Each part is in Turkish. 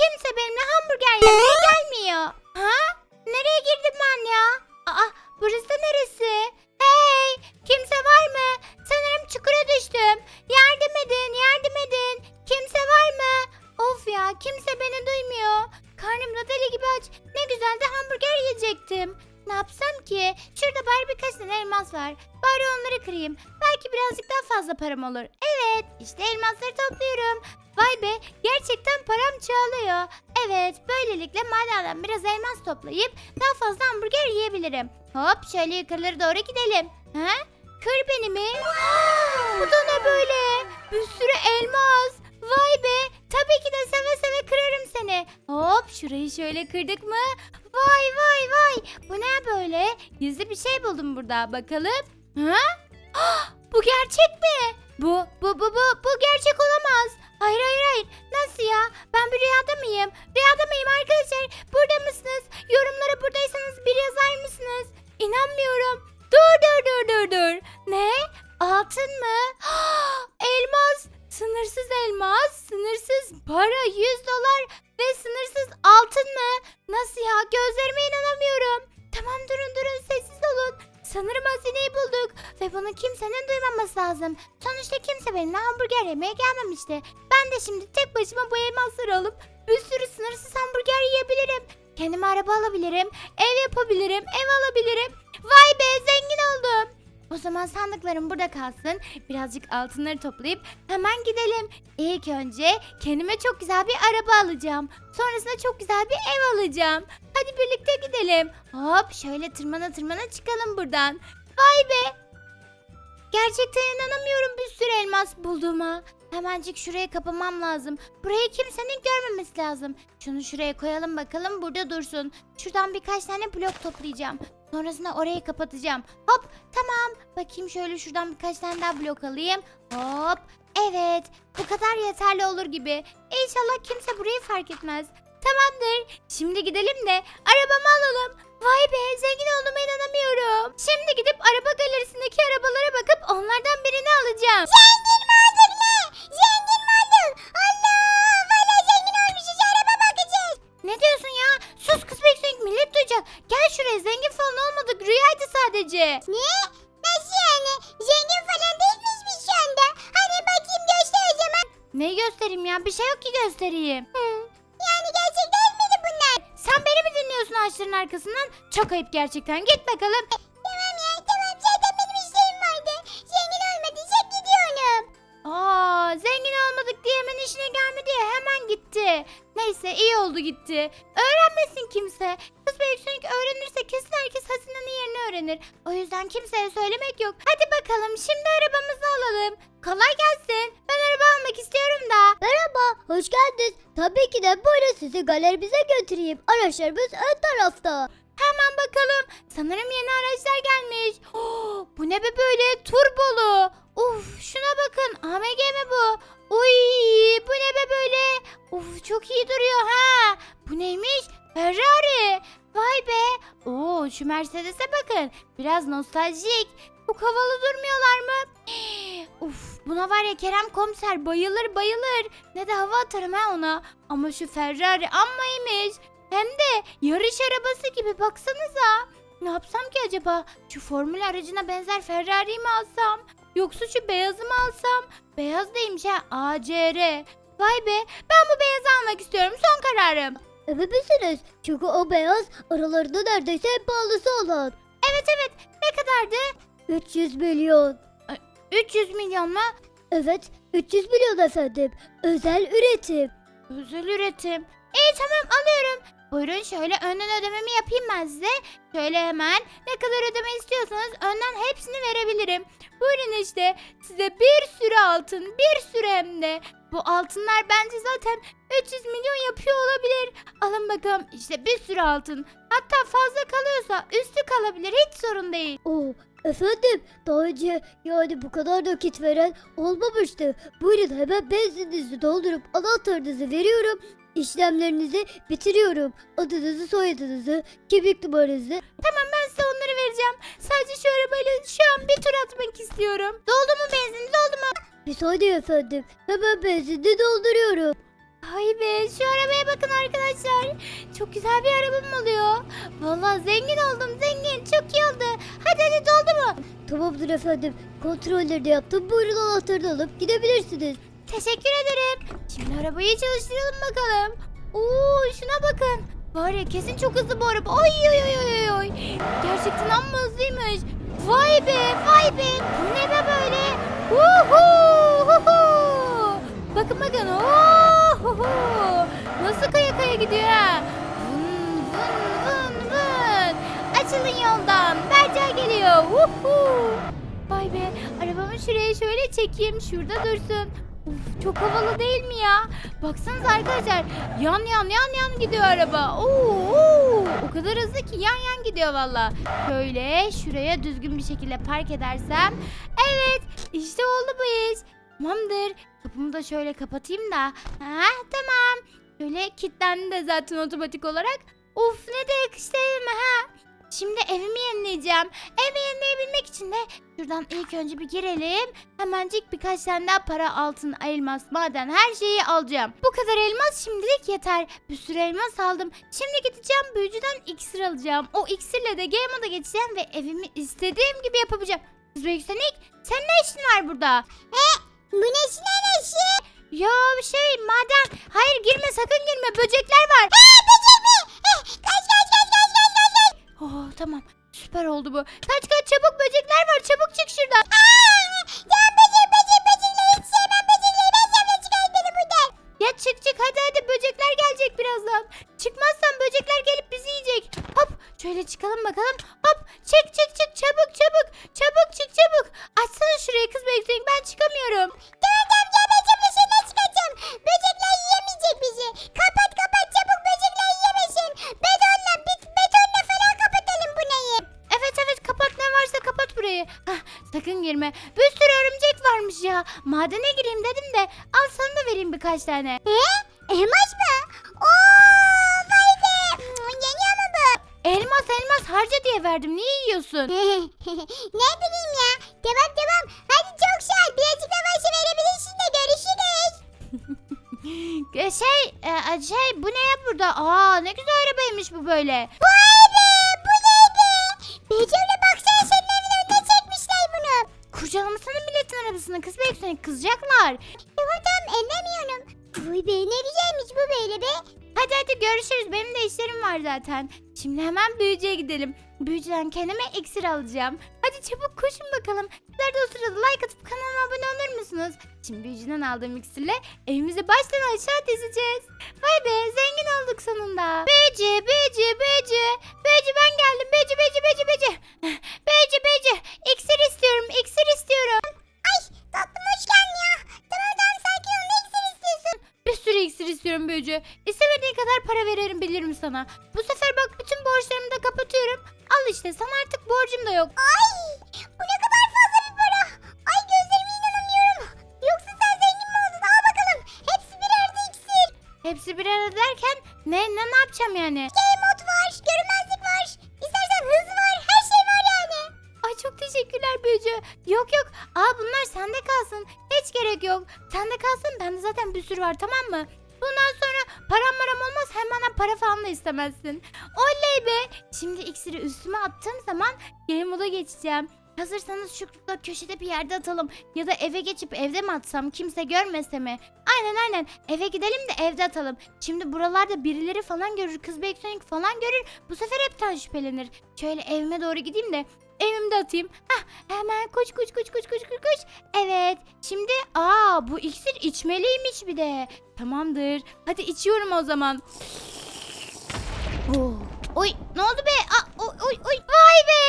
kimse benimle hamburger yemeye gelmiyor. Ha? Nereye girdim ben ya? Aa burası da neresi? Hey kimse var mı? Sanırım çukura düştüm. Yardım edin yardım edin. Kimse var mı? Of ya kimse beni duymuyor. Karnım deli gibi aç. Ne güzel de hamburger yiyecektim. Ne yapsam ki? Şurada bari birkaç tane elmas var. Bari onları kırayım. Belki birazcık daha fazla param olur. Evet işte elmasları topluyorum. Vay be gerçekten param çoğalıyor. Evet böylelikle madenden biraz elmas toplayıp daha fazla hamburger yiyebilirim. Hop şöyle yukarılara doğru gidelim. Ha? Kır beni mi? Bu da ne böyle? Bir sürü elmas. Vay be. Tabii ki de seve seve kırarım seni. Hop şurayı şöyle kırdık mı? Vay vay vay. Bu ne böyle? Gizli bir şey buldum burada. Bakalım. Ha? Ah, bu gerçek mi? Bu, bu, bu, bu, bu gerçek olamaz. Hayır, hayır, hayır. Nasıl ya? Ben bir rüyada mıyım? Rüyada mıyım arkadaşlar? Burada mısınız? Yorumlara buradaysanız bir yazar mısınız? İnanmıyorum. Dur, dur, dur, dur, dur. Ne? Altın mı? Elmas. Sınırsız elmas, sınırsız para 100 dolar ve sınırsız altın mı? Nasıl ya? Gözlerime bunu kimsenin duymaması lazım. Sonuçta kimse benimle hamburger yemeye gelmemişti. Ben de şimdi tek başıma bu elmasları alıp bir sürü sınırsız hamburger yiyebilirim. Kendime araba alabilirim, ev yapabilirim, ev alabilirim. Vay be zengin oldum. O zaman sandıklarım burada kalsın. Birazcık altınları toplayıp hemen gidelim. İlk önce kendime çok güzel bir araba alacağım. Sonrasında çok güzel bir ev alacağım. Hadi birlikte gidelim. Hop şöyle tırmana tırmana çıkalım buradan. Vay be. Gerçekten inanamıyorum bir sürü elmas bulduğuma. Hemencik şuraya kapamam lazım. Burayı kimsenin görmemesi lazım. Şunu şuraya koyalım bakalım burada dursun. Şuradan birkaç tane blok toplayacağım. Sonrasında orayı kapatacağım. Hop tamam. Bakayım şöyle şuradan birkaç tane daha blok alayım. Hop. Evet. Bu kadar yeterli olur gibi. İnşallah kimse burayı fark etmez. Tamamdır. Şimdi gidelim de arabamı alalım. Vay be zengin olduğuma inanamıyorum. Şimdi gidip araba galerisindeki arabalara bakıp onlardan birini alacağım. Zengin mi oldun ne? Zengin mi oldun? Allah! Valla zengin olmuşuz araba bakacağız. Ne diyorsun ya? Sus kız Beksonik millet duyacak. Gel şuraya zengin falan olmadık rüyaydı sadece. Ne? Nasıl yani? Zengin falan değil miyiz biz şu anda? Hani bakayım göster o zaman. Neyi göstereyim ya? Bir şey yok ki göstereyim. Yani ağaçların arkasından? Çok ayıp gerçekten. Git bakalım. Tamam ya tamam. Zaten benim işlerim vardı. Zengin olmadıysak gidiyorum. Aa, zengin olmadık diye hemen işine gelmedi ya hemen gitti. Neyse iyi oldu gitti. Öğrenmesin kimse. Kız herkes hazinenin yerini öğrenir. O yüzden kimseye söylemek yok. Hadi bakalım şimdi arabamızı alalım. Kolay gelsin. Ben araba almak istiyorum da. Merhaba, hoş geldiniz. Tabii ki de buyurun sizi galerimize götüreyim. Araçlarımız ön tarafta. Hemen bakalım. Sanırım yeni araçlar gelmiş. Oh, bu ne be böyle turbolu. Uf şuna bakın. AMG mi bu? Uy bu ne be böyle? Uf çok iyi duruyor ha. Bu neymiş? Ferrari. Vay be. Oo şu Mercedes'e bakın. Biraz nostaljik. Çok havalı durmuyorlar mı? Uf buna var ya Kerem komiser bayılır bayılır. Ne de hava atarım ha ona. Ama şu Ferrari amma iyiymiş. Hem de yarış arabası gibi baksanıza. Ne yapsam ki acaba? Şu formül aracına benzer Ferrari'yi mi alsam? Yoksa şu beyazı mı alsam? Beyaz değilmiş ha. ACR. Vay be ben bu beyazı almak istiyorum son kararım. Emin misiniz? Çünkü o beyaz aralarında neredeyse en pahalısı olan. Evet evet ne kadardı? 300 milyon. 300 milyon mu? Evet, 300 milyon efendim. Özel üretim. Özel üretim. İyi tamam alıyorum. Buyurun şöyle önden ödememi yapayım ben size. Şöyle hemen ne kadar ödeme istiyorsanız önden hepsini verebilirim. Buyurun işte size bir sürü altın bir sürü hem de. Bu altınlar bence zaten 300 milyon yapıyor olabilir. Alın bakalım işte bir sürü altın. Hatta fazla kalıyorsa üstü kalabilir hiç sorun değil. Oo, efendim daha önce yani bu kadar nakit veren olmamıştı. Buyurun hemen benzininizi doldurup anahtarınızı veriyorum. İşlemlerinizi bitiriyorum. Adınızı, soyadınızı, kimlik numaranızı. Tamam ben size onları vereceğim. Sadece şu arabayla şu an bir tur atmak istiyorum. Doldu mu benzin doldu mu? Bir saniye efendim. Hemen benzinini dolduruyorum. Ay be şu arabaya bakın arkadaşlar. Çok güzel bir arabam oluyor. Vallahi zengin oldum zengin. Çok iyi oldu. Hadi hadi doldu mu? Tamamdır efendim. Kontrolleri de yaptım. Buyurun anahtarını alıp gidebilirsiniz. Teşekkür ederim. Şimdi arabayı çalıştıralım bakalım. Oo şuna bakın. Var ya kesin çok hızlı bu araba. Oy oy oy oy oy. Gerçekten amma hızlıymış. Vay be vay be. Bu ne be böyle? Uhu. Bakın. Uhu. Nasıl kaya kaya gidiyor ha? Vın vın vın vın. Açılın yoldan. Berca geliyor. Uhu. Vay be arabamı şuraya şöyle çekeyim şurada dursun. Uf, çok havalı değil mi ya? Baksanıza arkadaşlar yan yan yan yan gidiyor araba. Oo, o kadar hızlı ki yan yan gidiyor valla. Şöyle şuraya düzgün bir şekilde park edersem. Evet işte oldu bu iş. Tamamdır. Kapımı da şöyle kapatayım da. Ha, tamam. Şöyle kilitlendi de zaten otomatik olarak. Of ne de yakıştı elime ha. Şimdi evimi yenileyeceğim. Evimi yenileyebilmek için de şuradan ilk önce bir girelim. Hemencik birkaç tane daha para, altın, elmas, maden her şeyi alacağım. Bu kadar elmas şimdilik yeter. Bir sürü elmas aldım. Şimdi gideceğim büyücüden iksir alacağım. O iksirle de game moda geçeceğim ve evimi istediğim gibi yapabileceğim. Kız Büyüksenik sen ne işin var burada? Bu neşi? Ya bir şey maden. Hayır girme sakın girme böcekler var. böcek mi? Kaç kaç kaç kaç kaç kaç kaç. Oh tamam süper oldu bu. Kaç kaç çabuk böcekler var çabuk çık şuradan. Ya böcek böcek böcekleri hiç sevmem böcekleri. Ben sana çıkar beni buradan. Ya çık çık hadi hadi böcekler gelecek birazdan. Çıkmazsan böcekler gelip bizi yiyecek. Hop şöyle çıkalım bakalım. Hop çık çık çık çabuk çabuk. Çabuk çık çabuk. Açsana şurayı kız bekleyin ben çıkamıyorum. Tamam tamam gel ben şimdi dışarı çıkacağım. Böcekler yiyemeyecek bizi. Kapat kapat çabuk böcekler yiyemesin. Betonla bit betonla falan kapatalım bu neyi? Evet evet kapat ne varsa kapat burayı. Hah, sakın girme. Bir sürü örümcek varmış ya. Madene gireyim dedim de al sana da vereyim birkaç tane. He? Şey, e, şey bu ne ya burada? Aa ne güzel arabaymış bu böyle. Vay be bu neydi? Becimle baksana senin evin önüne çekmişler bunu. Kurcalamasana milletin arabasını kız seni kızacaklar. Tamam tamam ellemiyorum. Vay be ne güzelmiş bu böyle be. Hadi hadi görüşürüz. Benim de işlerim var zaten. Şimdi hemen büyücüye gidelim. Büyücüden kendime iksir alacağım. Hadi çabuk koşun bakalım. Sizler de o sırada like atıp kanalıma abone? Şimdi büyücüden aldığım iksirle evimizi baştan aşağı dizeceğiz. Vay be zengin olduk sonunda. Büyücü, büyücü, büyücü. Büyücü ben geldim. Büyücü, büyücü, büyücü, büyücü. Büyücü, büyücü. İksir istiyorum, iksir istiyorum. Ay tatlım hoş geldin ya. Tamam tamam sakin ol ne iksir istiyorsun? Bir sürü iksir istiyorum büyücü. İstemediğin kadar para veririm bilirim sana. Bu sefer bak bütün borçlarımı da kapatıyorum. Al işte sana artık borcum da yok. Ay Hepsi bir arada derken ne, ne ne yapacağım yani? Game mod var. Görünmezlik var. İstersen hız var. Her şey var yani. Ay çok teşekkürler büyücü. Yok yok. Aa bunlar sende kalsın. Hiç gerek yok. Sende kalsın. Bende zaten bir sürü var tamam mı? Bundan sonra param maram olmaz hem bana para falan da istemezsin. Oley be. Şimdi iksiri üstüme attığım zaman game moda geçeceğim. Hazırsanız da köşede bir yerde atalım. Ya da eve geçip evde mi atsam kimse görmese mi? Aynen aynen eve gidelim de evde atalım. Şimdi buralarda birileri falan görür. Kız Beksonik falan görür. Bu sefer hepten şüphelenir. Şöyle evime doğru gideyim de evimde atayım. Hah hemen koş koş koş koş koş koş koş. Evet şimdi aa bu iksir içmeliymiş bir de. Tamamdır. Hadi içiyorum o zaman. Oh. Oy ne oldu be? Aa, oy, oy, oy. Vay be.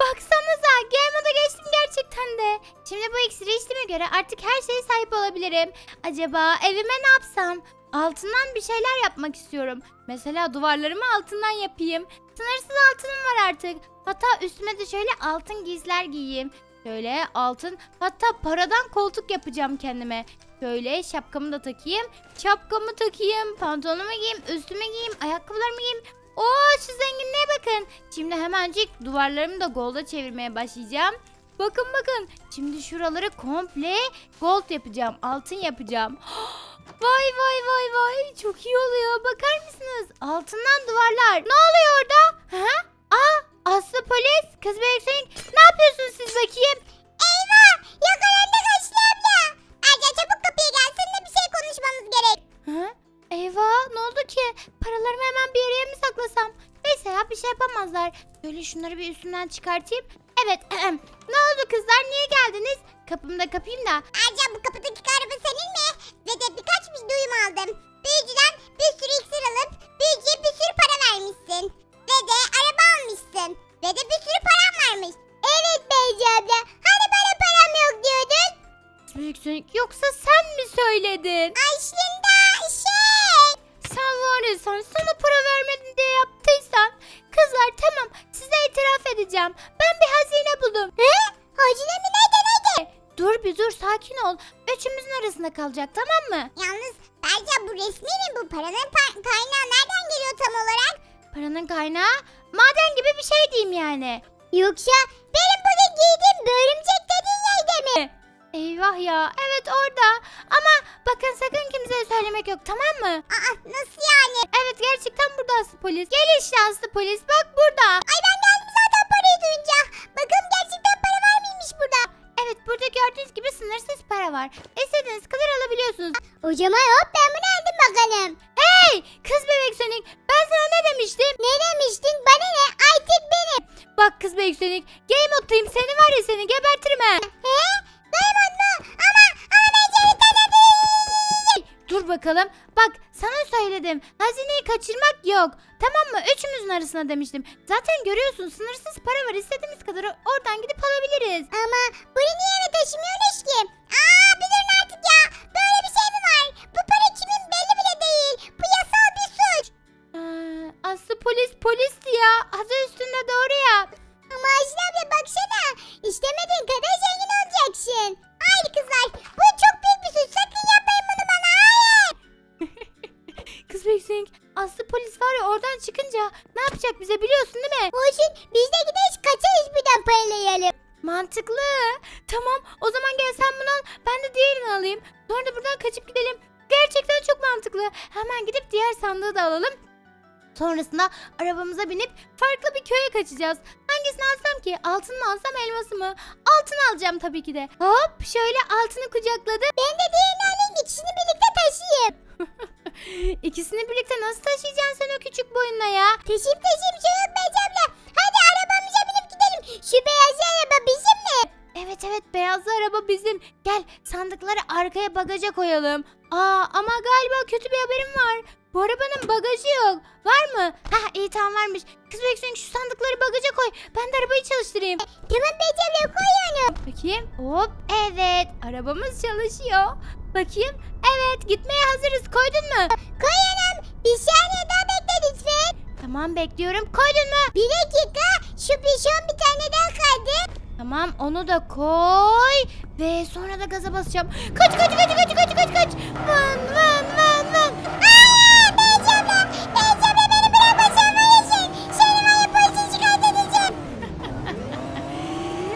Baksanıza game moda geçtim gerçekten de. Şimdi bu iksiri içtiğime göre artık her şeye sahip olabilirim. Acaba evime ne yapsam? Altından bir şeyler yapmak istiyorum. Mesela duvarlarımı altından yapayım. Sınırsız altınım var artık. Hatta üstüme de şöyle altın giysiler giyeyim. Şöyle altın hatta paradan koltuk yapacağım kendime. Şöyle şapkamı da takayım. Şapkamı takayım, pantolonumu giyeyim, üstümü giyeyim, ayakkabılarımı giyeyim. Oo şu zenginliğe bakın. Şimdi hemencik duvarlarımı da golda çevirmeye başlayacağım. Bakın bakın. Şimdi şuraları komple gold yapacağım. Altın yapacağım. Vay vay vay vay. Çok iyi oluyor. Bakar Altından duvarlar. Ne oluyor orada? Ha? Aa Aslı polis. Kız Beysin. Ne yapıyorsunuz siz Şöyle şunları bir üstümden çıkartayım. Evet. ne oldu kızlar? Niye geldiniz? Kapımı da kapayım da. Erca bu kapıdaki araba senin mi? Ve de birkaç bir duyum aldım. Büyücüden bir sürü iksir alıp büyücüye bir sürü para vermişsin. Ve de araba almışsın. Ve de bir sürü param varmış. Evet Beyci abla. Hani bana param yok diyordun? Büyüksün. Yoksa sen mi söyledin? Kalacak tamam mı? Yalnız Berca bu resmi mi bu? Paranın pa- kaynağı nereden geliyor tam olarak? Paranın kaynağı maden gibi bir şey diyeyim yani. Yoksa benim bugün giydiğim bu örümcek dediğin yerde mi? Eyvah ya evet orada. Ama bakın sakın kimseye söylemek yok tamam mı? Aa nasıl yani? Evet gerçekten burada Aslı polis. Gel işte Aslı polis bak burada. Ay ben geldim zaten parayı duyunca. Burada gördüğünüz gibi sınırsız para var. İstediğiniz kadar alabiliyorsunuz. O zaman hop ben bunu aldım bakalım. Hey kız bebek Sonic ben sana ne demiştim? Ne demiştin? Bana ne? Artık benim. Bak kız bebek Sonic game moddayım seni var ya seni gebertirim ha. He? Diamond mu? Ama ama ben seni tanıdım. Dur bakalım. Bak sana söyledim. Hazineyi kaçırmak yok. Tamam mı? Üçümüzün arasında demiştim. Zaten görüyorsun sınırsız para var. İstediğimiz kadar oradan gidip alabiliriz. Ama bunu Biz de gideriz kaçarız buradan paralayalım. Mantıklı. Tamam o zaman gel sen bunu al. Ben de diğerini alayım. Sonra da buradan kaçıp gidelim. Gerçekten çok mantıklı. Hemen gidip diğer sandığı da alalım. Sonrasında arabamıza binip farklı bir köye kaçacağız. Hangisini alsam ki? Altın mı alsam elması mı? Altın alacağım tabii ki de. Hop şöyle altını kucakladım. Ben de diğerini alayım. İkisini birlikte taşıyayım. İkisini birlikte nasıl taşıyacaksın sen o küçük boyunla ya? Taşıyıp taşıyıp şey yok Şu beyaz araba bizim mi? Evet evet beyazlı araba bizim. Gel sandıkları arkaya bagaja koyalım. Aa ama galiba kötü bir haberim var. Bu arabanın bagajı yok. Var mı? Hah iyi tamam varmış. Kız bekleyin şu sandıkları bagaja koy. Ben de arabayı çalıştırayım. Tamam Beyci abla koy onu. Bakayım. Hop evet arabamız çalışıyor. Bakayım. Evet gitmeye hazırız. Koydun mu? Koy anam. Bir saniye daha bekle lütfen. Tamam bekliyorum. Koydun mu? Bir dakika. Şu pişon bir tane daha kaldı. Tamam onu da koy. Ve sonra da gaza basacağım. Kaç kaç kaç kaç kaç kaç kaç. Vın vın vın vın. Aa. Beyci abla beni bırakmasan var sen. Seni var ya polise şikayet edeceğim.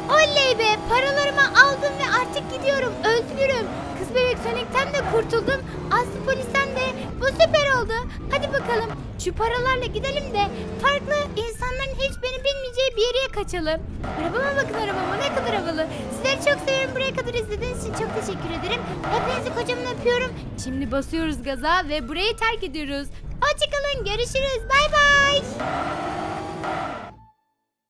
Oley be paralarımı aldım ve artık gidiyorum özgürüm. Kız bebek Sonic'ten de kurtuldum. Aslı polisten de bu süper oldu. Hadi bakalım şu paralarla gidelim de farklı insanların hiç beni bilmeyeceği bir yere kaçalım. Arabama bakın arabama ne kadar havalı. Sizleri çok seviyorum buraya kadar izlediğiniz için çok teşekkür ederim. Hepinizi kocaman öpüyorum. Şimdi basıyoruz gaza ve burayı terk ediyoruz. Hoşçakalın görüşürüz bay bay.